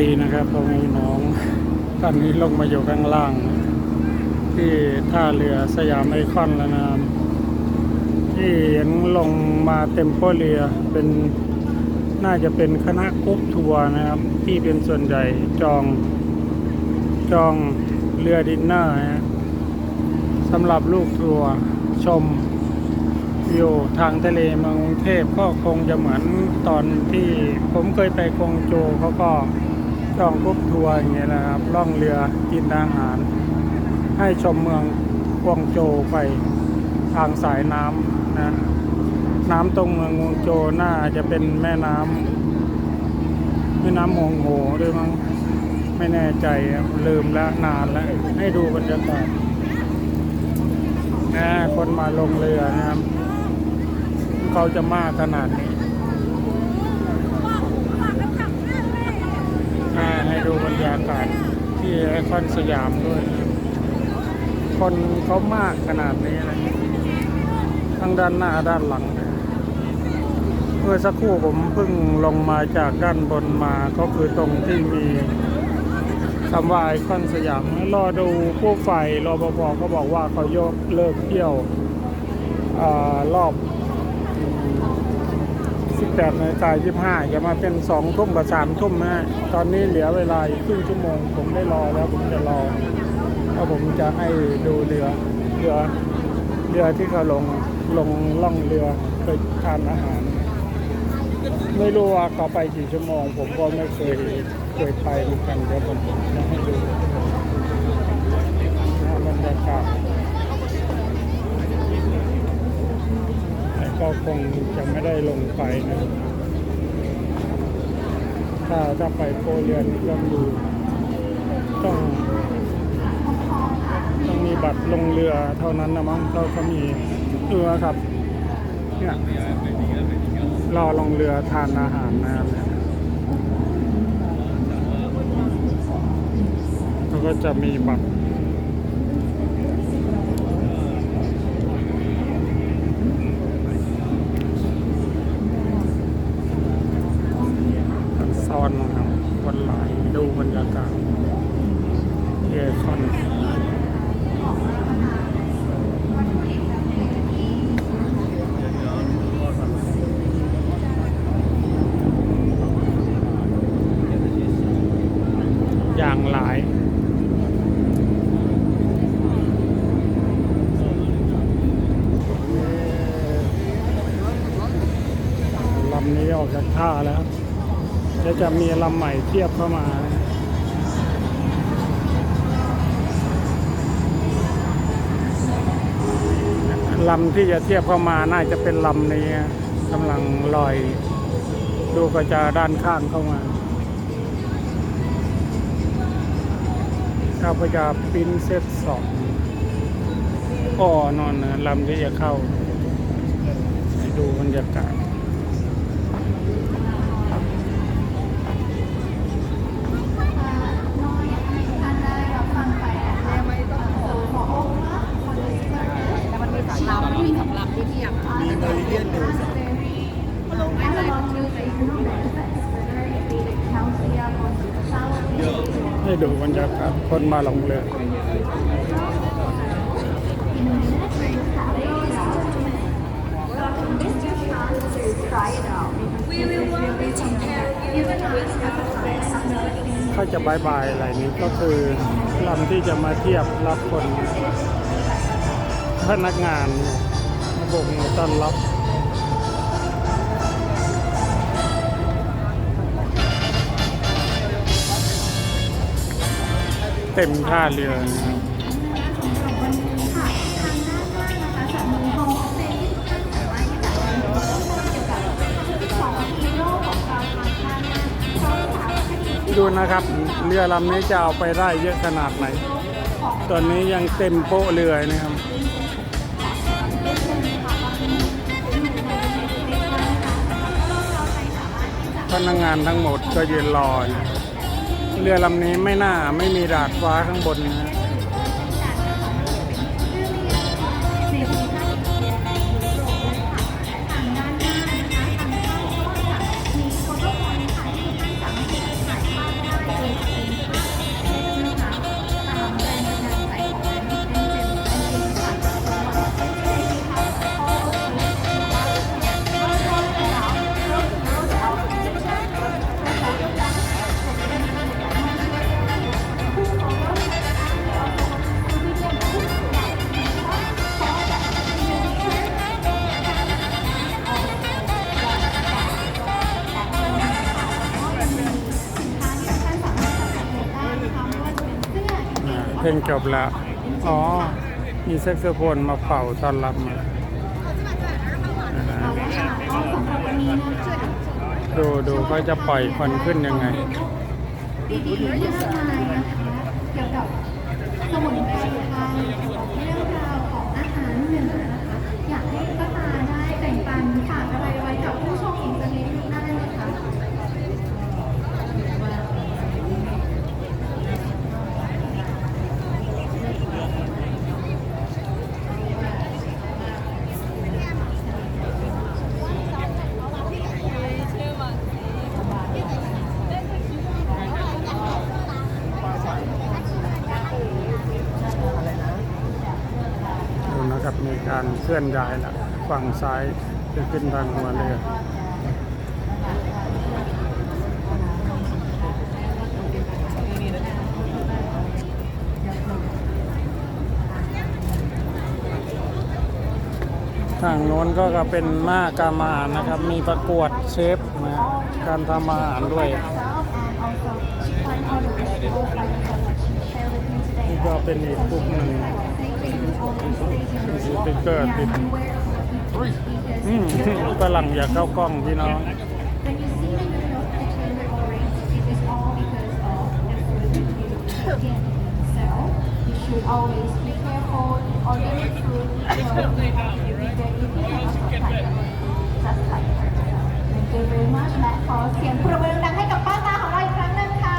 ดีนะครับพ่อแม่น้องตอนนี้ลงมาอยู่ข้างล่าง ที่ท่าเรือสยามไอคอนแล้วนะที่เห็นลงมาเต็มโปเรียเป็นน่าจะเป็นคณะกรุ๊ปทัวร์นะครับ ที่เป็นส่วนใหญ่จอง จองเรือดินเนอร์นะสำหรับลูกทัวร์ชมอยู่ทางทะเลเมืองกรุงเทพก็คงจะเหมือนตอนที่ผมเคยไปกงโจเขาก็ จองกรุ๊ปทัวร์อย่างเงี้ยนะครับล่องเรือกินอาหาร ให้ชมเมืองกวงโจวไปทางสายน้ำนะน้ำตรงเมืองกวงโจวน่าจะเป็นแม่น้ำแม่น้ำหงโหด้วยมั้งไม่แน่ใจลืมแล้วนานแล้ว ให้ดูบรรยากาศนะคนมาลงเรือนะครับ เขาจะมากขนาดนี้อ่าให้ ดูบรรยากาศที่ไอคอนสยามด้วย คนเขามากขนาดนี้นะทั้งด้านหน้าด้านหลัง เมื่อสักครู่ผมเพิ่งลงมาจากด้านบนมาก็คือตรงที่มีคำว่าไอคอนสยามรอดูผู้ไฟรอปภก็บอกว่าเขายกเลิกเที่ยวอรอบ 18นาฬิกา25จะมาเป็น2ทุ่มกับ3ทุ่มนะฮะตอนนี้เหลือเวลาอีกครึ่งชั่วโมง ผมได้รอแล้วผมจะรอแล้วผมจะให้ดูเรือเรือเรือที่เขาลงลงล่องเรือไปทานอาหาร ไม่รู้ว่าเขาไปกี่ชั่วโมง ผมก็ไม่เคยเคยไปเหมือนกันเดี๋ยวผมจะให้ดูบรรยากาศ แต่ ก็คงจะไม่ได้ลงไปนะถ้าถ้าไปโปเรียนก็มีต้องต้องมีบัตรลงเรือเท่านั้นนะมั้งเราก็มีเรือครับเนี่ยรอลงเรือทานอาหารนะครับแล้วก็จะมีบัตร ซ้อนครับวันไหลดูบรรยากาศที่อคอนอย่างหลายลำนี้ออกจากท่าแล้ว เดี๋ยวจะมีลำใหม่เทียบเข้ามาลำที่จะเทียบเข้ามาน่าจะเป็นลำนี้กำลังลอย ดูก็จะด้านข้างเข้ามาข้าพเจ้าปรินเซสสองก็นอนนะลำที่จะเข้า ดูบรรยากาศ แต่มันมีสองลำมันมีสองลำที่เทียบ มีเมริเดียนดูสอง ไม่เลยชื่อไป ให้ดูบรรยากาศคนมาลงเรือถ้าจะบายบายอะไรนี้ก็คือลำที่จะมาเทียบรับคนพนักงานมาโบกมือต้อนรับ เต็มท่าเรือนะครับดูนะครับเรือลำนี้จะเอาไปได้เยอะขนาดไหน ตอนนี้ยังเต็มโป๊ะเรือนะครับพนักงานทั้งหมดก็ยืนรออยู่ เรือลำนี้ไม่น่าไม่มีดาดฟ้าข้างบนนะ เพลงจบแล้วอ๋อ มีแซกโซโฟนมาเป่าต้อนรับมาดูดูเขาจะปล่อยควันขึ้นยังไง ดีๆเรื่องสไตล์นะคะเกี่ยวกับสมุนไพรไทยเรื่องราวของอาหารเหนือนะคะอยากให้ป้าตาได้แบ่งปันฝากอะไรไว้กับผู้ชมอีกสักนิดนึงได้ไหมคะ ดูนะครับมี การเคลื่อนย้ายละฝั่งซ้ายจะขึ้นทางหัวเรือทางโน้นก็จะเป็นหน้ากามอาหารนะครับ มีประกวดเชฟนะการทำอาหารด้วยนี่ก็เป็นอีกกลุ่มหนึ่ง สติ๊กเกอร์ติดอืมฝรั่งอยากเข้ากล้องพี่น้อง When you see the New York Taylor orange, it is all because of the food you again. So you should always be careful. Organic food will be very careful. Just like her. Thank you very much และขอเสียงปรบมือดังให้กับป้าตาของเราอีกครั้งหนึงค่ะ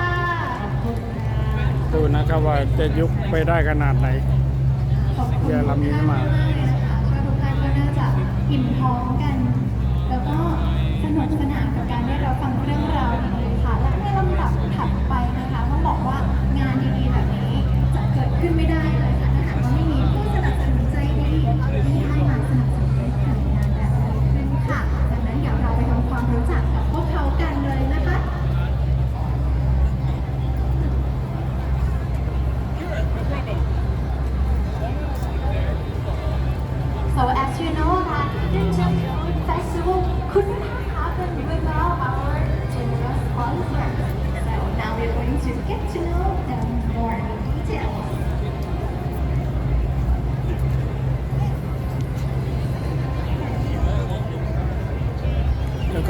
ดูนะครับว่าจะยุบไปได้ขนาดไหนขอบคุณ เรือลำนี้มาทุกท่นกเลยนะคะเชื่อทุกท่านก็น่าจะอิ่มท้องกัน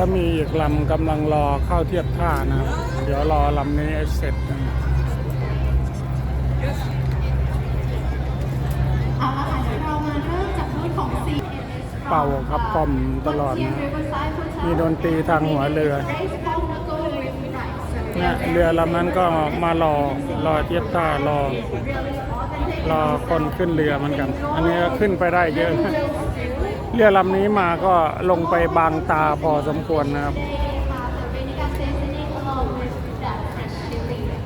ก็มีอีกลำกำลังรอเข้าเทียบท่านะครับ เดี๋ยวรอลำนี้เสร็จเป่ามาเริ่มจากรุ่นของ C เป่าครับกล่อมตลอด มีดนตรีทางหัวเรือเนี่ยเรือลำนั้นก็มารอรอเทียบท่ารอ รอคนขึ้นเรือเหมือนกัน อันนี้ขึ้นไปได้เยอะ เรือลำนี้มาก็ลงไปบางตาพอสมควรนะครับ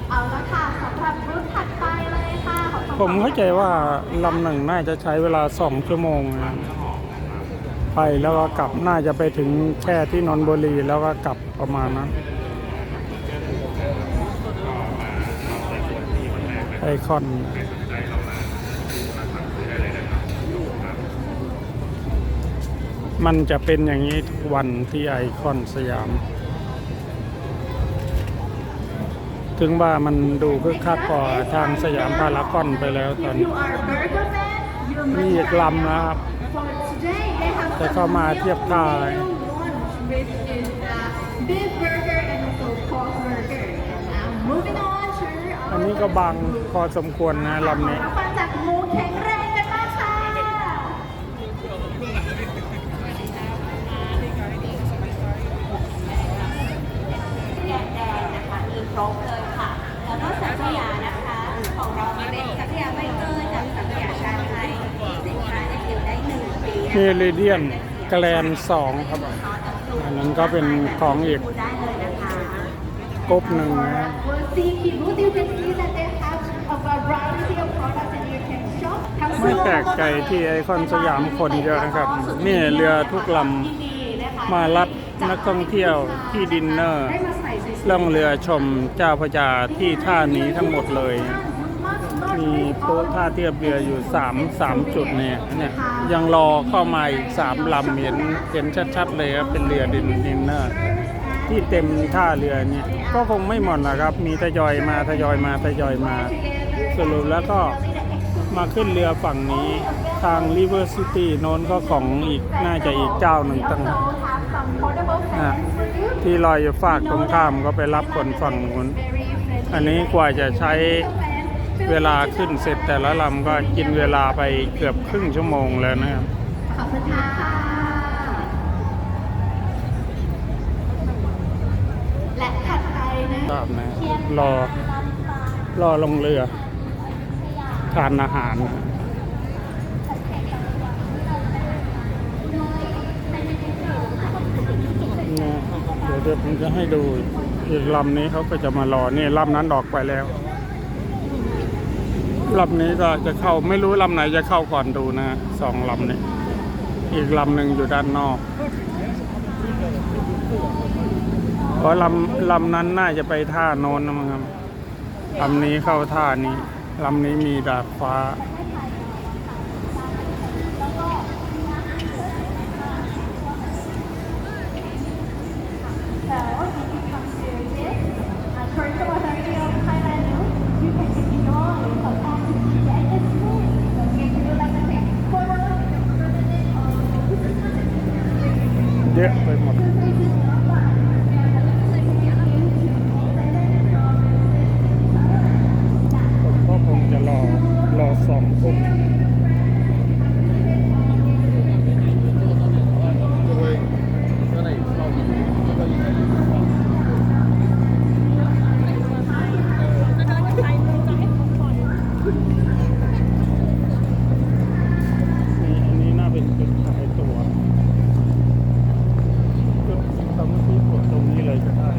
เอาละค่ะสำหรับรุ่นถัดไปเลยค่ะขอผมเข้าใจว่าลำหนึ่งน่าจะใช้เวลาสองชั่วโมงนะไปแล้วก็กลับน่าจะไปถึงแค่ที่นนทบุรีแล้วก็กลับประมาณนั้นไอคอน มันจะเป็นอย่างนี้ทุกวันที่ไอคอนสยาม ถึงว่ามันดูคึกคักกว่าทางสยามพารากอนไปแล้วตอนนี้ You are a burger fan, you มีอีกลำนะครับจะเข้ามาเทียบท่าเลยอันนี้ก็บางพอสมควรนะลำนี้ เมริเดียนแกลนสองครับ อันนั้นก็เป็นของอีกกรุ๊ปหนึ่งนะไม่แปลกใจที่ไอคอนสยามคนเยอะนะครับ นี่เรือทุกลำมารับนักท่องเที่ยวที่ดินเนอร์ล่องเรือชมเจ้าพระยาที่ท่านี้ทั้งหมดเลย มีโป๊ะท่าเทียบเรืออยู่3 3จุดเนี่ยเนี่ย ยังรอเข้ามาอีก3ลำเห็นเห็นชัดๆเลยครับเป็นเรือดินดินเนอร์ที่เต็มท่าเรือเนี่ย ก็คงไม่หมดนะครับ มีทยอยมาทยอยมาทยอยมา สรุปแล้วก็มาขึ้นเรือฝั่งนี้ทาง River City โน้นก็ของอีกน่าจะอีกเจ้าหนึ่งตั้งนะที่ลอยอยู่ฝากตรงข้ามก็ไปรับคนฝั่งนู้นอันนี้กว่าจะใช้ เวลาขึ้นเสร็จแต่ละลำก็กินเวลาไปเกือบครึ่งชั่วโมงแล้วนะครับ ขอบคุณค่ะและถัดไปนะครับนะ รอ รอลงเรือ ทานอาหารนะเนี่ยเดี๋ยวเดี๋ยวผมจะให้ดูอีกลำนี้เขาก็จะมารอนี่ลำนั้นออกไปแล้ว ลำนี้ก็จะเข้าไม่รู้ลำไหนจะเข้าก่อนดูนะสองลำนี้ อีกลำหนึ่งอยู่ด้านนอกเพราะลำลำนั้นน่าจะไปท่าโน้นนะมั้งครับลำนี้เข้าท่านี้ลำนี้มีดาดฟ้า So, if you come to this, uh, tourism authority of Thailand, you can enjoy the activity at this point. So, if you would like to take photos, เยอะไปหมดผมก็คงจะรอรอสองทุ่มนี่อันนี้น่าเป็นจุดขายตัว จุดสมาธิกดตรงนี้เลยก็ได้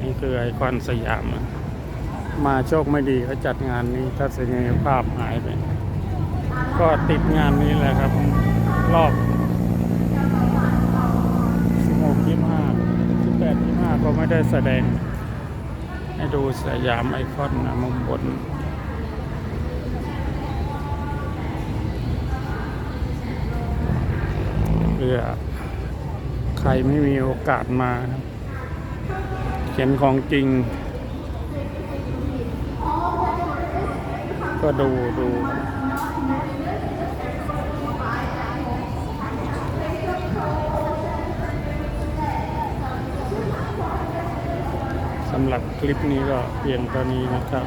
นี่ คือไอคอนสยาม มาโชคไม่ดีเขาจัดงานนี้ทัศนียภาพหายไป ก็ติดงานนี้แหละครับ รอบ16 25 18 25ก็ไม่ได้แสดง ให้ดูสยามไอคอนนะมุมบนเพื่อใครไม่มีโอกาสมาครับ เขียนของจริง ก็ดูดูสำหรับคลิปนี้ก็เพียงเท่านี้นะครับ